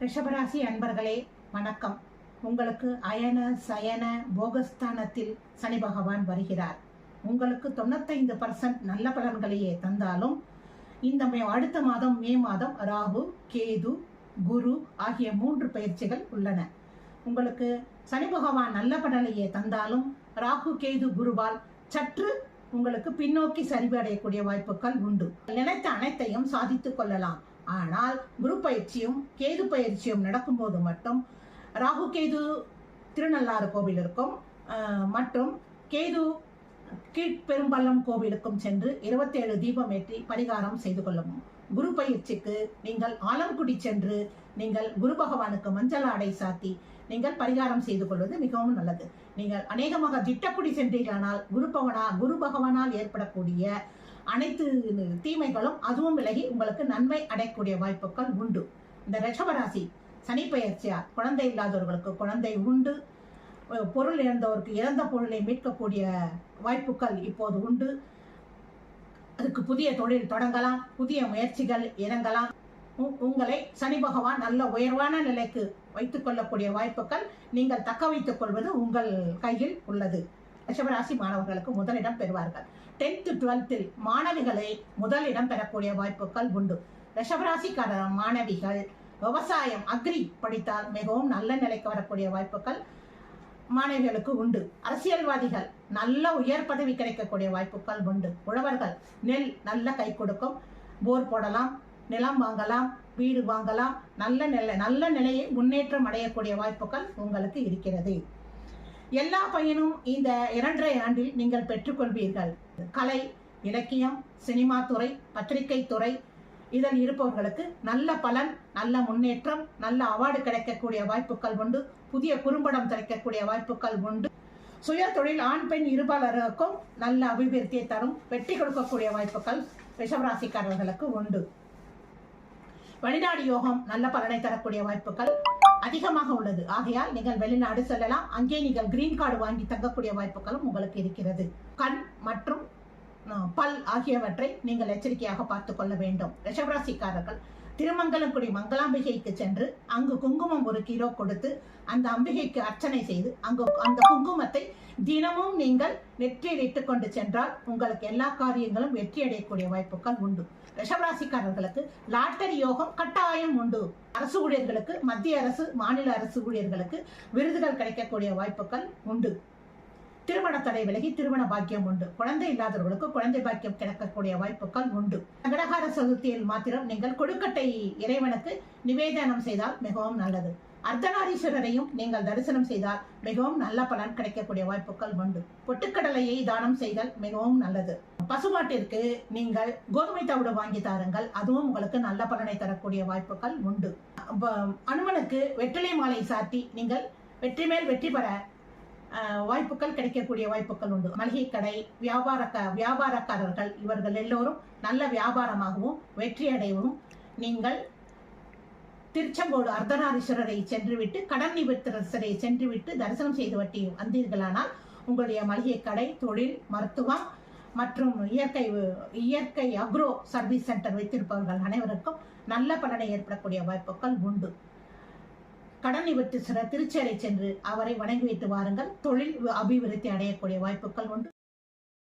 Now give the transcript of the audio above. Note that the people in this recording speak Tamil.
ரிஷபராசி அன்பர்களே வணக்கம். உங்களுக்கு அயன சயன போகஸ்தானத்தில் சனி பகவான் வருகிறார். உங்களுக்கு தொண்ணூத்தைந்து பர்சன்ட் நல்ல பலன்களையே தந்தாலும் இந்த மே அடுத்த மாதம் மே மாதம் ராகு கேது குரு ஆகிய மூன்று பயிற்சிகள் உள்ளன. உங்களுக்கு சனி பகவான் நல்ல பலனையே தந்தாலும் ராகு கேது குருவால் சற்று உங்களுக்கு பின்னோக்கி சரிவடையக்கூடிய வாய்ப்புகள் உண்டு. நினைத்த அனைத்தையும் சாதித்துக் கொள்ளலாம். ஆனால் குரு பயிற்சியும் கேது பயிற்சியும் நடக்கும்போது மட்டும் ராகு கேது திருநள்ளாறு கோவிலிற்கும் மற்றும் கேது கீழ்பெரும்பள்ளம் கோவிலுக்கும் சென்று இருபத்தேழு தீபம் ஏற்றி பரிகாரம் செய்து கொள்ளவும் குரு பயிற்சிக்கு நீங்கள் ஆலங்குடி சென்று நீங்கள் குரு பகவானுக்கு மஞ்சள் ஆடை சாத்தி நீங்கள் பரிகாரம் செய்து கொள்வது மிகவும் நல்லது. நீங்கள் அநேகமாக திட்டக்குடி சென்றீர்களானால் குரு பவனா குரு பகவானால் ஏற்படக்கூடிய அனைத்து தீமைகளும் அதுவும் விலகி உங்களுக்கு நன்மை அடையக்கூடிய வாய்ப்புகள் உண்டு. இந்த ரிஷபராசி சனி பெயர்ச்சியார் குழந்தை இல்லாதவர்களுக்கு குழந்தை உண்டு. பொருள் இழந்தவருக்கு இறந்த பொருளை மீட்கக்கூடிய வாய்ப்புகள் இப்போது உண்டு. அதுக்கு புதிய தொழில் தொடங்கலாம் புதிய முயற்சிகள் இறங்கலாம். உ- உங்களை சனி பகவான் நல்ல உயர்வான நிலைக்கு வைத்துக் கொள்ளக்கூடிய வாய்ப்புகள் நீங்கள் தக்க வைத்துக் கொள்வது உங்கள் கையில் உள்ளது. ரிஷபராசி மாணவர்களுக்கு முதலிடம் பெறுவார்கள். டென்த் டுவெல்த்தில் மாணவிகளை முதலிடம் பெறக்கூடிய வாய்ப்புகள் உண்டு. ரிஷபராசிக்கார மாணவிகள் விவசாயம் அக்ரி படித்தால் மிகவும் நல்ல நிலைக்கு வரக்கூடிய வாய்ப்புகள் மாணவிகளுக்கு உண்டு. அரசியல்வாதிகள் நல்ல உயர் பதவி கிடைக்கக்கூடிய வாய்ப்புகள் உண்டு. உழவர்கள் நெல் நல்ல கை கொடுக்கும். போர் போடலாம் நிலம் வாங்கலாம் வீடு வாங்கலாம். நல்ல நிலை நல்ல நிலையை முன்னேற்றம் அடையக்கூடிய வாய்ப்புகள் உங்களுக்கு இருக்கிறது. எல்லா பையனும் இந்த இரண்டரை ஆண்டில் நீங்கள் பெற்றுக்கொள்வீர்கள். கலை இலக்கியம் சினிமா துறை பத்திரிகை துறை இதில் இருப்பவர்களுக்கு நல்ல பலன் நல்ல முன்னேற்றம் நல்ல அவார்டு கிடைக்கக்கூடிய வாய்ப்புகள் உண்டு புதிய குறும்படம் கிடைக்கக்கூடிய வாய்ப்புகள் உண்டு. சுய தொழில் ஆண் பெண் இருபாலருக்கும் நல்ல அபிவிருத்தியை தரும் வெட்டி கொடுக்கக்கூடிய வாய்ப்புகள் ரிஷபராசிக்காரர்களுக்கு உண்டு. வெளிநாடு யோகம் நல்ல பலனை தரக்கூடிய வாய்ப்புகள் அதிகமாக உள்ளது. ஆகையால் நீங்கள் வெளிநாடு செல்லலாம். அங்கே நீங்கள் கிரீன் கார்டு வாங்கி தங்கக்கூடிய வாய்ப்புகளும் உங்களுக்கு இருக்கிறது. கண் மற்றும் பல் ஆகியவற்றை நீங்கள் எச்சரிக்கையாக பார்த்து கொள்ள வேண்டும். ரிஷபராசிக்காரர்கள் திருமங்கலங்குடி மங்களாம்பிகைக்கு சென்று அங்கு குங்குமம் ஒரு கிலோ கொடுத்து அந்த அம்பிகைக்கு அர்ச்சனை செய்து அங்கு அந்த குங்குமத்தை தினமும் நீங்கள் நெற்றியில் இட்டுக் கொண்டு சென்றால் உங்களுக்கு எல்லா காரியங்களும் வெற்றி அடையக்கூடிய வாய்ப்புகள் உண்டு. ரிஷபராசிக்காரர்களுக்கு லாட்டரி யோகம் கட்டாயம் உண்டு. அரசு ஊழியர்களுக்கு மத்திய அரசு மாநில அரசு ஊழியர்களுக்கு விருதுகள் கிடைக்கக்கூடிய வாய்ப்புகள் உண்டு. திருமண தடை விலகி திருமண பாக்கியம் உண்டு. குழந்தை இல்லாதவர்களுக்கு குழந்தை பாக்கியம் கிடைக்கக்கூடிய வாய்ப்புகள் உண்டு. சங்கடகார சதுர்த்தியில் மாத்திரம் நீங்கள் கொழுக்கட்டை இறைவனுக்கு நிவேதனம் செய்தால் மிகவும் நல்லது. அர்த்தநாரீஸ்வரரையும் நீங்கள் தரிசனம் செய்தால் மிகவும் நல்ல பலன் கிடைக்கக்கூடிய வாய்ப்புகள் உண்டு. பொட்டுக்கடலையை தானம் செய்தல் மிகவும் நல்லது. பசுமாட்டிற்கு நீங்கள் கோதுமை தவிடு வாங்கி தாருங்கள். அதுவும் உங்களுக்கு நல்ல பலனை தரக்கூடிய வாய்ப்புகள் உண்டு. அனுமனுக்கு வெற்றிலை மாலை சாத்தி நீங்கள் வெற்றி மேல் வெற்றி பெற வாய்ப்புகள் கிடைக்கக்கூடிய வாய்ப்புகள் உண்டு. மளிகை கடை வியாபார வியாபாரக்காரர்கள் இவர்கள் எல்லோரும் நல்ல வியாபாரமாகவும் வெற்றி அடையவும் நீங்கள் திருச்செங்கோடு அர்த்தநாரீஸ்வரரை சென்றுவிட்டு கடன் நிபுத்தரசரை சென்றுவிட்டு தரிசனம் செய்து வட்டி வந்தீர்களானால் உங்களுடைய மளிகை கடை தொழில் மருத்துவம் மற்றும் இயற்கை இயற்கை அக்ரோ சர்வீஸ் சென்டர் வைத்திருப்பவர்கள் அனைவருக்கும் நல்ல பலனை ஏற்படக்கூடிய வாய்ப்புகள் உண்டு. கடன் சிற திருச்சேலை சென்று அவரை வணங்கி வைத்து வாருங்கள். தொழில் அபிவிருத்தி அடையக்கூடிய வாய்ப்புகள் உண்டு.